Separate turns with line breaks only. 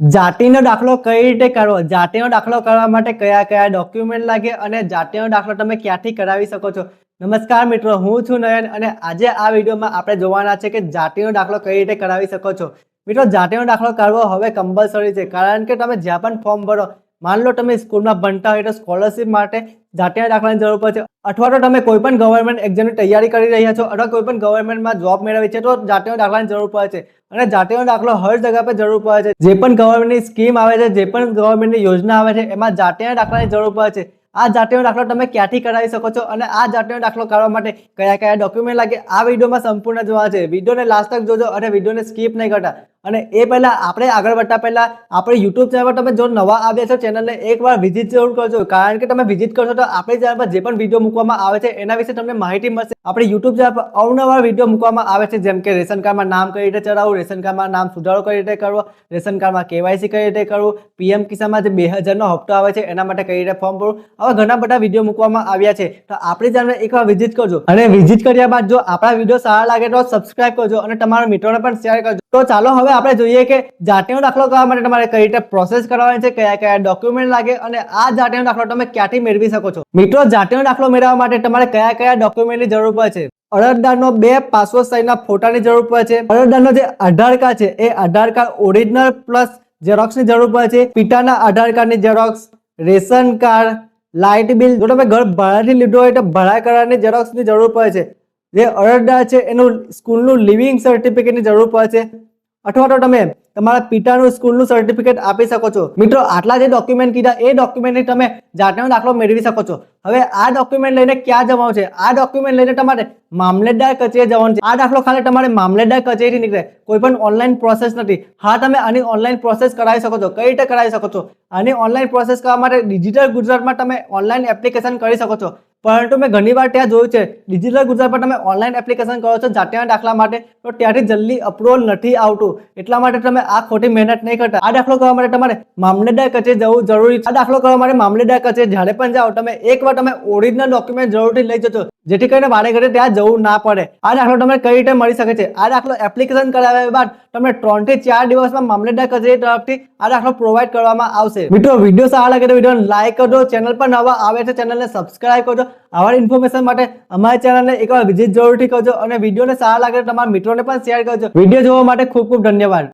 જાતિનો દાખલો કઈ રીતે કરવો? જાતિનો દાખલો કરવા માટે કયા કયા ડોક્યુમેન્ટ લાગે અને જાતિનો દાખલો તમે ક્યાંથી કરાવી શકો છો? નમસ્કાર મિત્રો, હું છું નયન અને આજે આ વિડીયોમાં આપણે જોવાના છે કે જાતિનો દાખલો કઈ રીતે કરાવી શકો છો. મિત્રો, જાતિનો દાખલો કરવો હવે કમ્પલસરી છે, કારણ કે તમે જ્યાં પણ ફોર્મ ભરો, માન લો તમે સ્કૂલમાં ભણતા હોય તો સ્કોલરશિપ માટે જાતિના દાખલાની જરૂર પડશે અથવા તો તમે કોઈ પણ ગવર્મેન્ટ એક્ઝામની તૈયારી કરી રહ્યા છો અથવા કોઈ પણ ગવર્મેન્ટમાં જોબ મેળવી છે તો જાતિના દાખલાની જરૂર પડે છે. અને જાતિનો દાખલો હર જગ્યા પર જરૂર પડે છે. જે પણ ગવર્મેન્ટની સ્કીમ આવે છે, જે પણ ગવર્મેન્ટની યોજના આવે છે, એમાં જાતિના દાખલાની જરૂર પડે છે. આ જાતિનો દાખલો તમે ક્યાંથી કરાવી શકો છો અને આ જાતિનો દાખલો કરવા માટે કયા કયા ડોક્યુમેન્ટ લાગે, આ વિડીયોમાં સંપૂર્ણ જોવા છે. વિડીયોને લાસ્ટ તક જોજો અને વિડીયોને સ્કીપ નહીં કરતા. અને એ પહેલાં આપણે આગળ વધતા પહેલાં આપણે યુટ્યુબ ચેનલ પર તમે જો નવા આવ્યા છો ચેનલને એકવાર વિઝિટ જરૂર કરજો. કારણ કે તમે વિઝિટ કરશો તો આપણી ચેનલ પર જે પણ વીડિયો મૂકવામાં આવે છે, એના વિશે તમને માહિતી મળશે. આપણે યુટ્યુબ ચેનલ પર અવનવા વીડિયો મૂકવામાં આવે છે, જેમ કે રેશન કાર્ડમાં નામ કઈ રીતે ચડાવવું રેશન કાર્ડમાં નામ સુધારો કઈ રીતે કરવો, રેશન કાર્ડમાં કેવાયસી કઈ રીતે કરવું પીએમ કિસાનમાં જે બે હજારનો હપ્તો આવે છે, એના માટે કઈ રીતે ફોર્મ ભરવું, આવા ઘણા બધા વીડિયો મૂકવામાં આવ્યા છે. તો આપણી ચેનલ એકવાર વિઝિટ કરજો. અને વિઝિટ કર્યા બાદ જો આપણા વીડિયો સારા લાગે તો સબસ્ક્રાઇબ કરજો અને તમારા મિત્રોને પણ શેર કરજો. તો ચાલો હવે આપણે જોઈએ કે જાતિનો દાખલો કરવા માટે તમારે કઈ રીતે પ્રોસેસ કરવાની છે, કયા કયા ડોક્યુમેન્ટ લાગે અને આ જાતિનો દાખલો તમે ક્યાંથી મેળવી શકો છો? મિત્રો, જાતિનો દાખલો મેળવવા માટે તમારે કયા કયા ડોક્યુમેન્ટની જરૂર પડે છે? અરજદારનો બે પાસપોર્ટ સાઇઝના ફોટાની જરૂર પડે છે. અરજદારનો જે આધાર કાર્ડ છે, એ આધાર કાર્ડ ઓરિજિનલ પ્લસ ઝેરોક્સની જરૂર પડે છે. પિતાના આધાર કાર્ડની xerox ration card, light bill, જો તમે ઘર ભાડાથી લીધું હોય તો ભાડા કરારની ઝેરોક્સની જરૂર પડે છે. જે અરજદાર છે, એનું સ્કૂલનું લિવિંગ સર્ટિફિકેટની જરૂર પડે છે. અથવા તો તમે તમારા પિતાનું સ્કૂલનું સર્ટિફિકેટ આપી શકો છો. મિત્રો, આટલા જે ડોક્યુમેન્ટ કીધા, એ ડોક્યુમેન્ટની તમે જાતનો દાખલો મેળવી શકો છો. હવે આ ડોક્યુમેન્ટ લઈને ક્યાં જવાનું છે? આ ડોક્યુમેન્ટ લઈને તમારે મામલેદાર કચેરી જવાનું છે. આ દાખલો ખાલી તમારે મામલતદાર કચેરી નીકળે. કોઈ પણ ઓનલાઈન પ્રોસેસ નથી. હા, તમે આની ઓનલાઈન પ્રોસેસ કરાવી શકો છો. કઈ રીતે કરાવી શકો છો? આની ઓનલાઈન પ્રોસેસ કરવા માટે ડિજિટલ ગુજરાતમાં તમે ઓનલાઈન એપ્લિકેશન કરી શકો છો. પરંતુ મેં ઘણી વાર ત્યાં જોયું છે. ડિજિટલ ગુજરાત પર તમે ઓનલાઈન એપ્લિકેશન કરો છો જાતિના દાખલા માટે, તો ત્યાંથી જલ્દી અપ્રુવલ નથી આવતું. એટલા માટે તમે આ ખોટી મહેનત નહીં કરતા. આ દાખલો કરવા માટે તમારે મામલેદાર કચેરી જવું જરૂરી છે. આ દાખલો કરવા માટે મામલેદાર કચેરી જ્યારે પણ જાઓ, તમે એકવાર તમે ઓરિજિનલ ડોક્યુમેન્ટ જરૂરથી લઈ જજો. જેથી કરીને વારે ઘરે ત્યાં જવું ના પડે. આ દાખલો તમને કઈ રીતે મળી શકે છે? આ દાખલો એપ્લિકેશન કરાવ્યા બાદ તમને ત્રણથી ચાર દિવસમાં મામલેદાર કચેરી તરફથી આ દાખલો પ્રોવાઈડ કરવામાં આવશે. મિત્રો વીડિયો સારા લાગે તો વીડિયો લાઈક કરજો. ચેનલ પર નવા આવે છે, ચેનલને સબસ્ક્રાઇબ કરજો. આવા ઇન્ફોર્મેશન માટે અમારી ચેનલને એકવાર વિઝિટ જરૂરથી કરજો અને વિડીયોને સારા લાગે તમારા મિત્રોને પણ શેર કરજો. વીડિયો જોવા માટે ખૂબ ખૂબ ધન્યવાદ.